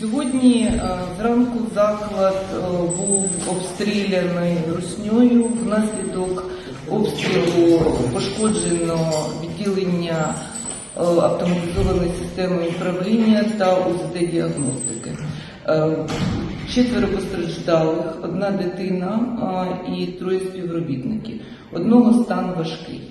Сьогодні е, зранку заклад е, був обстріляний русньою. Внаслідок обстрілу пошкоджено відділення е, автоматизованої системи управління та УЗД-діагностики. Четверо постраждалих, одна дитина і троє співробітників. Одного стан важкий.